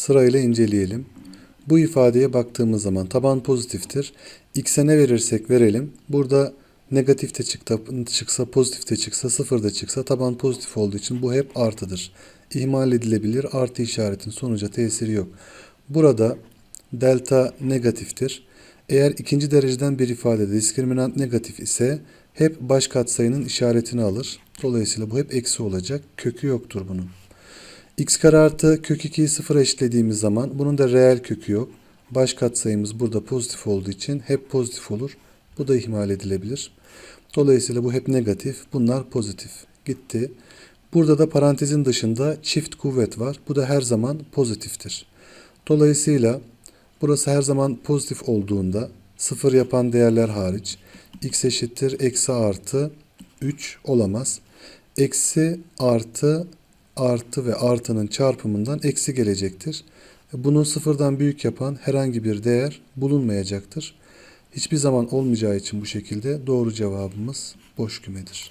sırayla inceleyelim. Bu ifadeye baktığımız zaman taban pozitiftir. X'e ne verirsek verelim. Burada negatifte çıksa, çıksa pozitifte çıksa sıfırda çıksa taban pozitif olduğu için bu hep artıdır. İhmal edilebilir. Artı işaretin sonuca tesiri yok. Burada delta negatiftir. Eğer ikinci dereceden bir ifadede diskriminant negatif ise hep baş katsayının işaretini alır. Dolayısıyla bu hep eksi olacak. Kökü yoktur bunun. X kare artı kök 2'yi sıfıra eşitlediğimiz zaman bunun da reel kökü yok. Baş katsayımız burada pozitif olduğu için hep pozitif olur. Bu da ihmal edilebilir. Dolayısıyla bu hep negatif. Bunlar pozitif. Gitti. Burada da parantezin dışında çift kuvvet var. Bu da her zaman pozitiftir. Dolayısıyla burası her zaman pozitif olduğunda sıfır yapan değerler hariç x eşittir eksi artı 3 olamaz. Eksi artı artı ve artının çarpımından eksi gelecektir. Bunu sıfırdan büyük yapan herhangi bir değer bulunmayacaktır. Hiçbir zaman olmayacağı için bu şekilde doğru cevabımız boş kümedir.